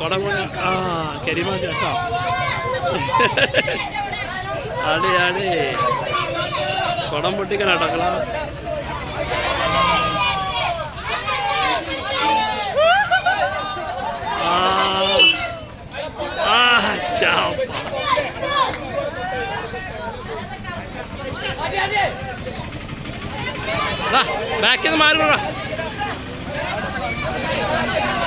കൊടം ആ കരിമാ കേട്ടോ. അടി അടി കൊടം പൊട്ടിക്കലാട്ടോ കളാ ചാപ്പ. ബാക്കിൽ നിന്ന്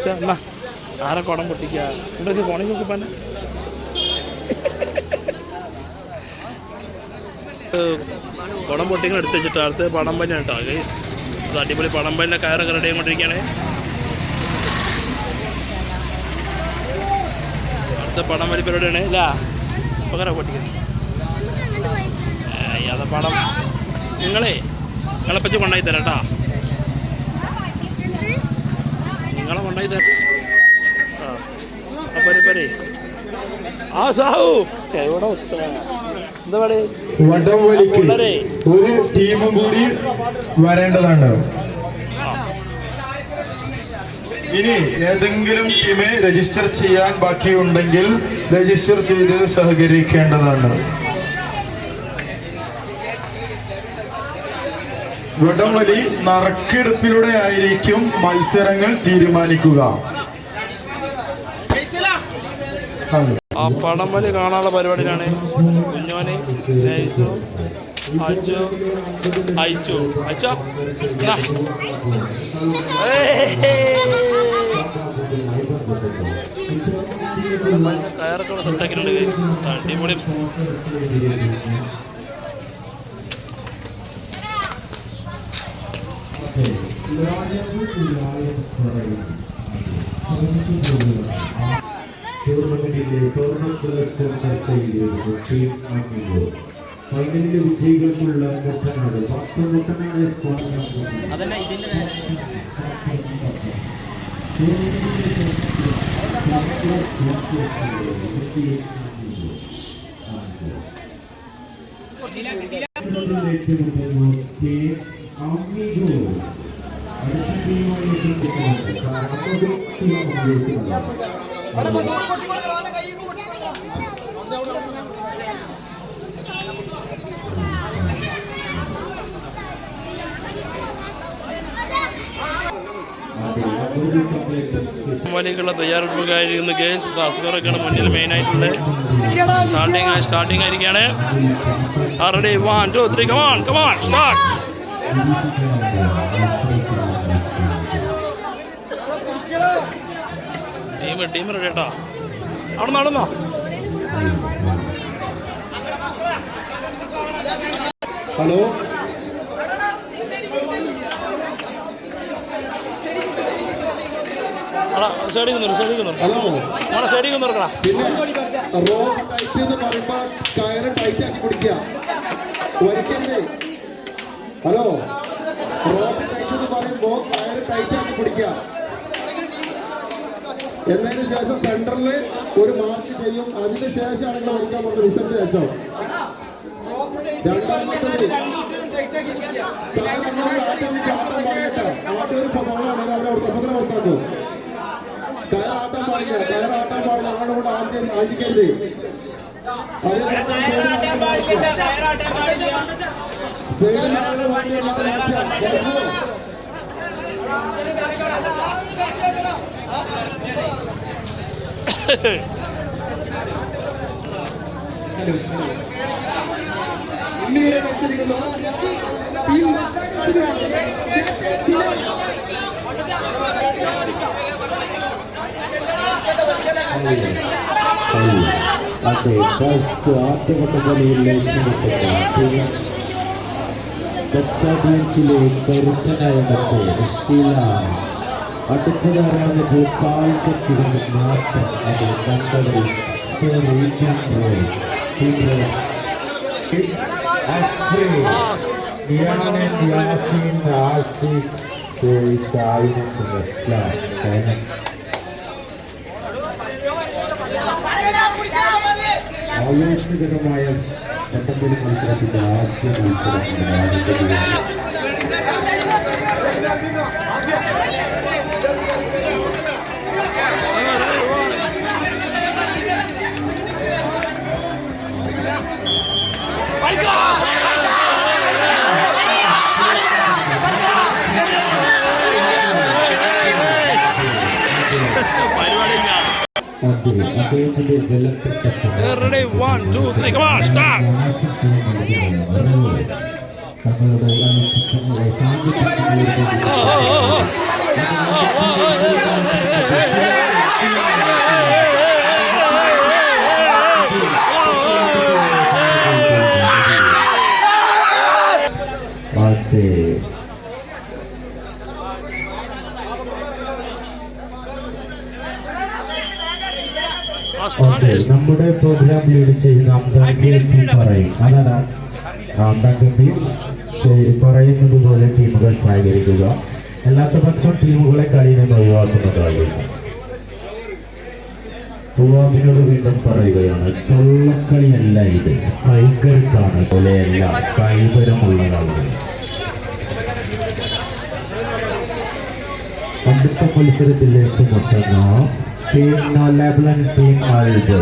അച്ഛാ എന്നാ ആരെ കുടം പൊട്ടിക്കുക ഇവിടെ ഫോണിൽ നോക്കി പന്നെ കുടം പൊട്ടിങ്ങൾ എടുത്ത് വെച്ചിട്ട് അടുത്ത് പടം പഞ്ഞ കേട്ടോ. ഗൈസ് അത് അടിപൊളി പടം പഞ്ഞ കയറൊക്കെ റെഡി ആയിക്കൊണ്ടിരിക്കുകയാണ്. അടുത്ത പടം വലി പരിപാടിയാണ്. ഇല്ല പകരം പൊട്ടിക്കുന്നത് അതെ പടം. നിങ്ങളെ നിങ്ങളെപ്പച്ച് കൊണ്ടായി തരാം കേട്ടോ. നിങ്ങളെ കൊണ്ടായി തരാം. ആ. ആ പരി പരി. ആ സാഹു എവിടെ എന്താ പറയുക. ഒരു ടീമും കൂടി വരേണ്ടതാണ്. ഇനി ഏതെങ്കിലും ടീമെ രജിസ്റ്റർ ചെയ്യാൻ ബാക്കിയുണ്ടെങ്കിൽ രജിസ്റ്റർ ചെയ്ത് സഹകരിക്കേണ്ടതാണ്. വടംവലി നറുക്കെടുപ്പിലൂടെ ആയിരിക്കും മത്സരങ്ങൾ തീരുമാനിക്കുക. ആ പടം വലി കാണാനുള്ള പരിപാടിയിലാണ് കുഞ്ഞോനെ നൈസു അച്ചു അയച്ചു അച്ചോ. കയറൊക്കെ സെറ്റാക്കിയിട്ടുണ്ട്. അടിപൊളി ടൂർണമെന്റിലെ സ്വർണ പുരസ്കാരം അംഗങ്ങൾ ഫൈനലിലെ വിജയികൾക്കുള്ള മുട്ടനാട് പത്ത് മുട്ടനാട് സ്കോർ അടുത്ത വലിക്കുള്ള തയ്യാറെടുപ്പുകാരിക്കുന്ന എസ് അസുഖറൊക്കെയാണ് മുന്നിൽ മെയിനായിട്ടുള്ളത്. സ്റ്റാർട്ടിങ് സ്റ്റാർട്ടിങ് ആയിരിക്കുകയാണ് ready one two three come on come on start team team ready കേട്ടോ അവിടെ നടന്നോ ഹലോ ഹലോ പിന്നെ റോപ്പ് ടൈറ്റ് എന്ന് പറയുമ്പോ കയറ് ടൈറ്റ് ആക്കി പിടിക്കുക. ഒരിക്കലേ ഹലോ റോപ്പ് ടൈറ്റ് എന്ന് പറയുമ്പോ കയറ് ടൈറ്റ് ആക്കി പിടിക്കുക എന്നതിന് ശേഷം സെന്ററിൽ ഒരു മാർക്ക് ചെയ്യും അതിന് ശേഷമാണ് നിങ്ങൾ വരയ്ക്കാൻ പറഞ്ഞ റിസൾട്ട് ശേഷം അതെ ഫസ്റ്റ് ആദ്യഘട്ട കളിയിലേക്ക് ബറ്റാലിയൻസിലെ കരുത്തനായ മറ്റേ ശീല അടുത്തതാരാണെന്ന് കാഴ്ചയ്ക്കുന്നത് മാത്രം അത് കണ്ടവരിൽ സർ ഇന്ത്യൻ സായിന് ആവേശകരമായ പട്ടംപൊലി മത്സരത്തിന്റെ ആദ്യ മത്സരം ആരംഭിക്കുകയാണ് Ready, one, two, three, come on, stop! Oh, oh, oh, oh. നമ്മുടെ പ്രോഗ്രാം ലീഡ് ചെയ്യുന്ന അംബാങ്കി ടീം പറയും. അതാണ്. അംബാങ്കി ടീം ചെയ്- പറയുന്നത് പോലെ ടീമുകൾ സഹകരിക്കുക. അല്ലാത്ത പക്ഷം ടീമുകളെ കളിയിൽ നിന്ന് ഒഴിവാക്കുന്നതായിരിക്കും പൂവാബിനോട് വീണ്ടും പറയുകയാണ് തൊള്ളക്കളിയല്ല ഇത്. കൈകരുത്താണ് പോലെയല്ല കൈവരമുള്ളതാണ് അടുത്ത മത്സരത്തിൽ ഏറ്റുമുട്ടുന്ന ടീം ലെബലൻ ടീം ആളുകൾ